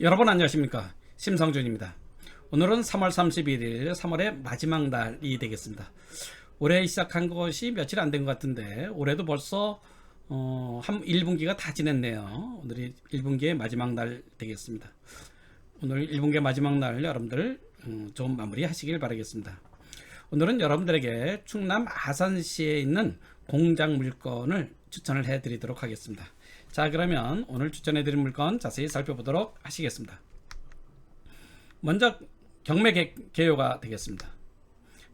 여러분 안녕하십니까? 심성준입니다. 오늘은 3월 31일 3월의 마지막 날이 되겠습니다. 올해 시작한 것이 며칠 안 된 것 같은데 올해도 벌써 어, 한 1분기가 다 지냈네요. 오늘이 1분기의 마지막 날 되겠습니다. 오늘 1분기의 마지막 날 여러분들 음, 좋은 마무리 하시길 바라겠습니다. 오늘은 여러분들에게 충남 아산시에 있는 공장 물건을 추천을 해 드리도록 하겠습니다 자 그러면 오늘 추천해 드린 물건 자세히 살펴보도록 하시겠습니다. 먼저 경매 개, 개요가 되겠습니다.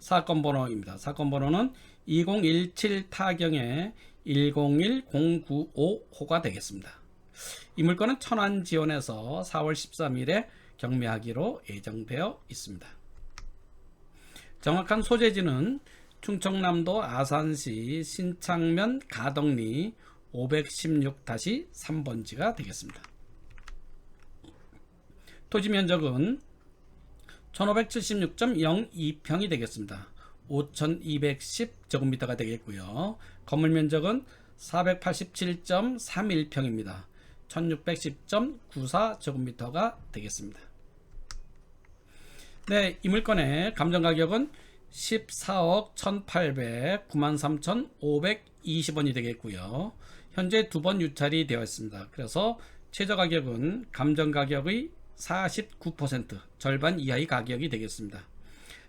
사건 번호입니다. 사건 번호는 2017 타경의 101095호가 되겠습니다. 이 물건은 천안 지원에서 4월 13일에 경매하기로 예정되어 있습니다. 정확한 소재지는 충청남도 아산시 신창면 가덕리 516-3번지가 되겠습니다. 토지 면적은 1576.02평이 되겠습니다. 5210제곱미터가 되겠고요. 건물 면적은 487.31평입니다. 1610.94제곱미터가 되겠습니다. 네, 이 물건의 감정 가격은 14억 1,800, 93,520원이 되겠고요. 현재 두 번 유찰이 되어 있습니다. 그래서 최저 가격은 감정 가격의 49% 절반 이하의 가격이 되겠습니다.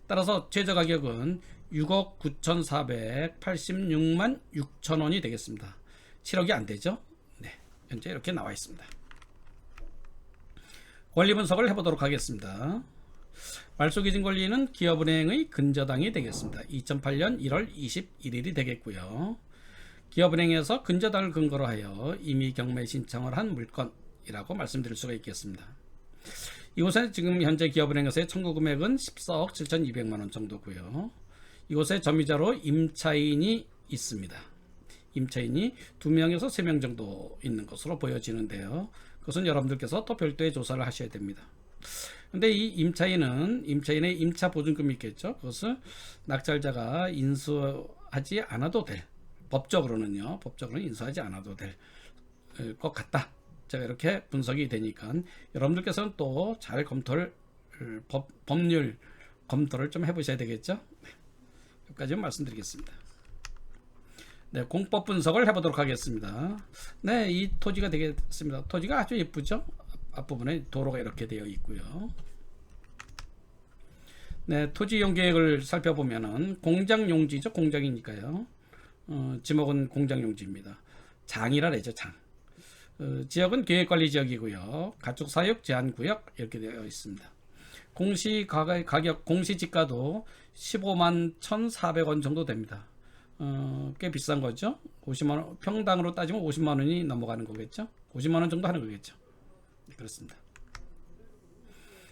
따라서 최저 가격은 6억 9,486만 6천 원이 되겠습니다. 7억이 안 되죠? 네, 현재 이렇게 나와 있습니다. 권리 분석을 해보도록 하겠습니다. 말소기준 권리는 기업은행의 근저당이 되겠습니다. 2008년 1월 21일이 되겠고요. 기업은행에서 근저당을 근거로 하여 이미 경매 신청을 한 물건이라고 말씀드릴 수가 있겠습니다. 이곳에 지금 현재 기업은행에서의 청구 금액은 14억 7,200만 원 정도고요. 이곳에 점유자로 임차인이 있습니다. 임차인이 2명에서 3명 정도 있는 것으로 보여지는데요. 그것은 여러분들께서 또 별도의 조사를 하셔야 됩니다. 근데 이 임차인은 임차인의 임차 보증금이 있겠죠. 그것을 낙찰자가 인수하지 않아도 될 법적으로는요. 법적으로는 인수하지 않아도 될 것 같다. 제가 이렇게 분석이 되니까 여러분들께서는 또 잘 검토를 법, 법률 검토를 좀 해보셔야 되겠죠. 네. 여기까지 말씀드리겠습니다. 네, 공법 분석을 해보도록 하겠습니다. 네, 이 토지가 되겠습니다. 토지가 아주 예쁘죠? 앞부분에 도로가 이렇게 되어 있고요. 네, 토지 이용 계획을 살펴보면은 공장 용지죠. 공장이니까요. 어, 지목은 공장 용지입니다. 장이라 그러죠. 장. 어, 지역은 계획관리 지역이고요. 가축 사육 제한 구역 이렇게 되어 있습니다. 공시 가격 공시 지가도 15만 1,400원 정도 됩니다. 어, 꽤 비싼 거죠. 50만 원 평당으로 따지면 50만 원이 넘어가는 거겠죠. 50만 원 정도 하는 거겠죠. 네, 그렇습니다.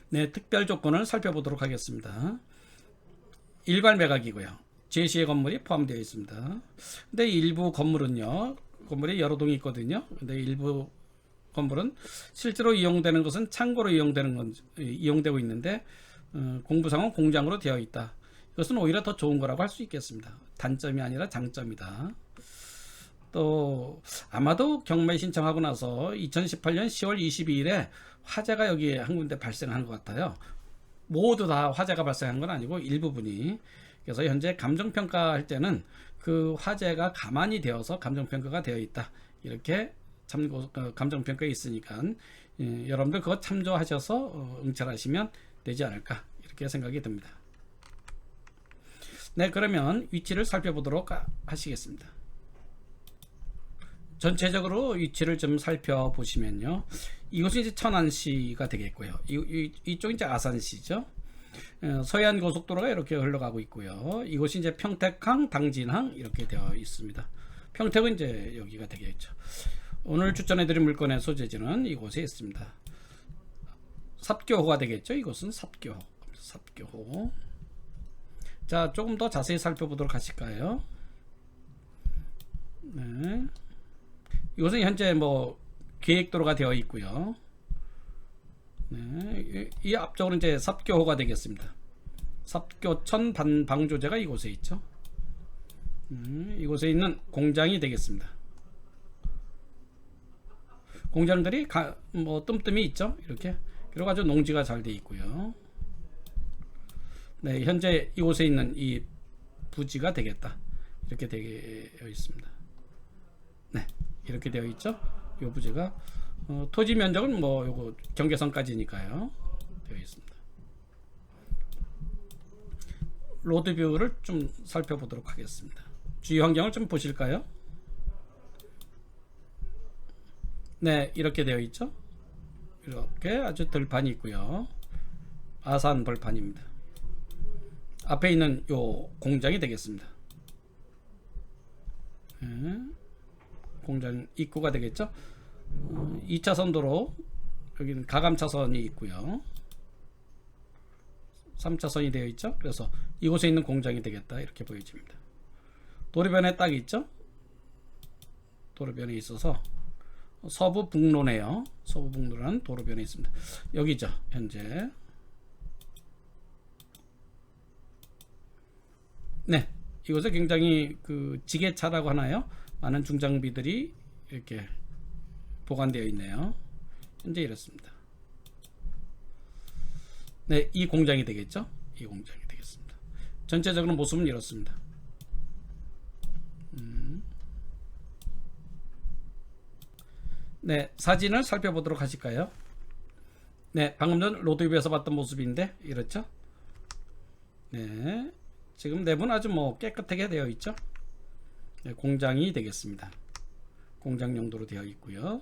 네, 특별 조건을 살펴보도록 하겠습니다. 일괄 매각이고요. 제시의 건물이 포함되어 있습니다. 근데 일부 건물은요, 건물이 여러 동이 있거든요. 근데 일부 건물은 실제로 이용되는 것은 창고로 이용되는 건 이용되고 있는데 어, 공부상은 공장으로 되어 있다. 이것은 오히려 더 좋은 거라고 할 수 있겠습니다. 단점이 아니라 장점이다. 또 아마도 경매 신청하고 나서 2018년 10월 22일에 화재가 여기 한 군데 발생한 것 같아요. 모두 다 화재가 발생한 건 아니고 일부분이 그래서 현재 감정 평가할 때는 그 화재가 가만히 되어서 감정 평가가 되어 있다 이렇게 참고 어, 감정 평가에 있으니까 예, 여러분들 그거 참조하셔서 어, 응찰하시면 되지 않을까 이렇게 생각이 듭니다. 네 그러면 위치를 살펴보도록 하- 하시겠습니다. 전체적으로 위치를 좀 살펴보시면요. 이곳이 이제 천안시가 되겠고요. 이, 이, 이쪽이 이제 아산시죠. 어, 서해안 고속도로가 이렇게 흘러가고 있고요. 이곳이 이제 평택항, 당진항 이렇게 되어 있습니다. 평택은 이제 여기가 되겠죠. 오늘 추천해드린 물건의 소재지는 이곳에 있습니다. 삽교호가 되겠죠. 이곳은 삽교호. 삽교호. 자, 조금 더 자세히 살펴보도록 하실까요? 네. 이것은 현재 뭐 계획도로가 되어 있고요. 네, 이, 이 앞쪽으로 이제 삽교호가 되겠습니다. 삽교천 반 방조제가 이곳에 있죠. 음, 이곳에 있는 공장이 되겠습니다. 공장들이 가, 뭐 뜸뜸이 있죠. 이렇게 그리고 아주 농지가 잘 돼 있고요. 네, 현재 이곳에 있는 이 부지가 되겠다. 이렇게 되어 있습니다. 네, 이렇게 되어 있죠. 이 부지가 어, 토지 면적은 뭐 요거 경계선까지니까요. 되어 있습니다. 로드 뷰를 좀 살펴보도록 하겠습니다. 주위 환경을 좀 보실까요? 네, 이렇게 되어 있죠. 이렇게 아주 들판이 있고요. 아산 벌판입니다. 앞에 있는 요 공장이 되겠습니다. 네, 공장 입구가 되겠죠. 어, 2차선 도로 여기는 가감 차선이 있고요. 3차선이 되어 있죠. 그래서 이곳에 있는 공장이 되겠다 이렇게 보여집니다. 도로변에 딱 있죠. 도로변에 있어서 서부 북로네요. 서부 북로라는 도로변에 있습니다. 여기죠. 현재 네, 이곳에 굉장히 그 지게차라고 하나요? 많은 중장비들이 이렇게 보관되어 있네요. 현재 이렇습니다. 네, 이 공장이 되겠죠? 이 공장이 되겠습니다. 전체적으로 모습은 이렇습니다. 음. 네, 사진을 살펴보도록 하실까요? 네, 방금 전 로드뷰에서 봤던 모습인데 이렇죠? 네, 지금 내부는 아주 뭐 깨끗하게 되어 있죠? 네, 공장이 되겠습니다. 공장 용도로 되어 있고요.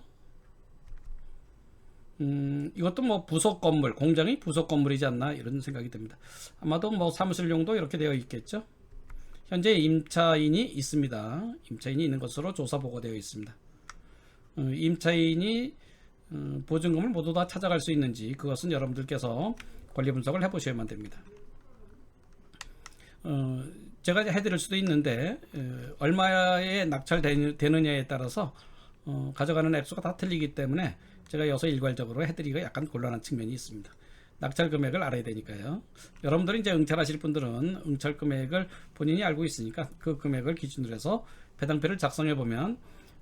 음, 이것도 뭐 부속 건물, 공장이 부속 건물이지 않나 이런 생각이 듭니다. 아마도 뭐 사무실 용도 이렇게 되어 있겠죠. 현재 임차인이 있습니다. 임차인이 있는 것으로 조사 보고되어 있습니다. 어, 임차인이 어, 보증금을 모두 다 찾아갈 수 있는지 그것은 여러분들께서 권리 분석을 해보셔야만 됩니다. 어, 제가 해드릴 수도 있는데 에, 얼마에 낙찰되느냐에 따라서 어, 가져가는 액수가 다 틀리기 때문에 제가 여기서 일괄적으로 해드리기가 약간 곤란한 측면이 있습니다. 낙찰 금액을 알아야 되니까요. 여러분들이 이제 응찰하실 분들은 응찰 금액을 본인이 알고 있으니까 그 금액을 기준으로 해서 배당표를 작성해 보면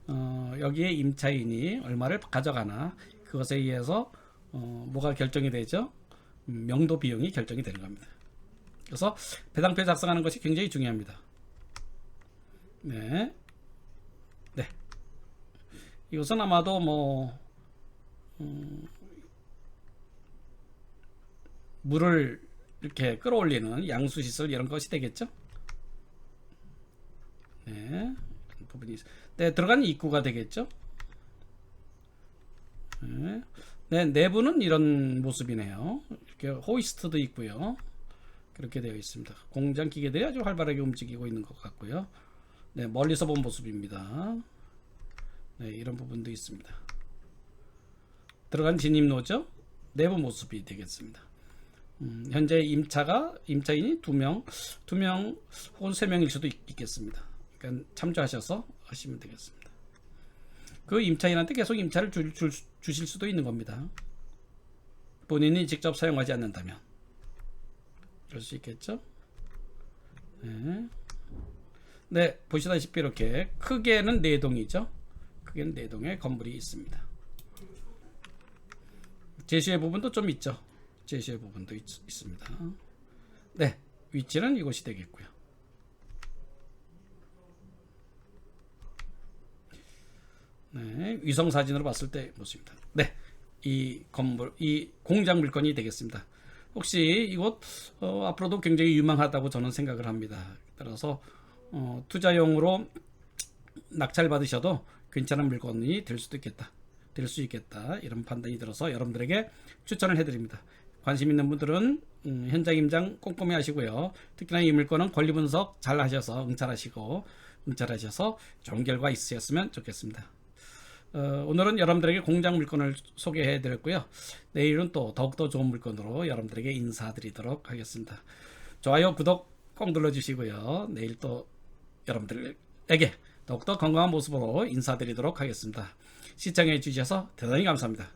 어, 여기에 임차인이 얼마를 가져가나 그것에 의해서 어, 뭐가 결정이 되죠? 음, 명도 비용이 결정이 되는 겁니다. 그래서 배당표 작성하는 것이 굉장히 중요합니다. 네, 네. 이것은 아마도 뭐 음, 물을 이렇게 끌어올리는 양수 시설 이런 것이 되겠죠. 네, 부분이 있- 네 들어간 입구가 되겠죠. 네. 네, 내부는 이런 모습이네요. 이렇게 호이스트도 있고요. 그렇게 되어 있습니다. 공장 기계들이 아주 활발하게 움직이고 있는 것 같고요. 네, 멀리서 본 모습입니다. 네, 이런 부분도 있습니다. 들어간 진입로죠. 내부 모습이 되겠습니다. 음, 현재 임차가 임차인이 두 명, 두 명 혹은 세 명일 수도 있, 겠습니다 그러니까 참조하셔서 하시면 되겠습니다. 그 임차인한테 계속 임차를 줄, 줄, 주실 수도 있는 겁니다. 본인이 직접 사용하지 않는다면 그럴 수 있겠죠. 네, 네 보시다시피 이렇게 크게는 네 동이죠. 크게는 네 동의 건물이 있습니다. 제시의 부분도 좀 있죠. 제시의 부분도 있, 있습니다. 네, 위치는 이곳이 되겠고요. 네, 위성 사진으로 봤을 때 모습입니다. 네, 이 건물, 이 공장 물건이 되겠습니다. 혹시 이곳 어, 앞으로도 굉장히 유망하다고 저는 생각을 합니다. 따라서 어, 투자용으로 낙찰 받으셔도 괜찮은 물건이 될 수도 있겠다. 될 수 있겠다. 이런 판단이 들어서 여러분들에게 추천을 해드립니다. 관심 있는 분들은 음, 현장 임장 꼼꼼히 하시고요. 특히나 이 물건은 권리 분석 잘 하셔서 응찰하시고 응찰하셔서 좋은 결과 있으셨으면 좋겠습니다. 어, 오늘은 여러분들에게 공장 물건을 소개해 드렸고요. 내일은 또 더욱더 좋은 물건으로 여러분들에게 인사드리도록 하겠습니다. 좋아요, 구독 꼭 눌러주시고요. 내일 또 여러분들에게 더욱더 건강한 모습으로 인사드리도록 하겠습니다. 시청해 주셔서 대단히 감사합니다.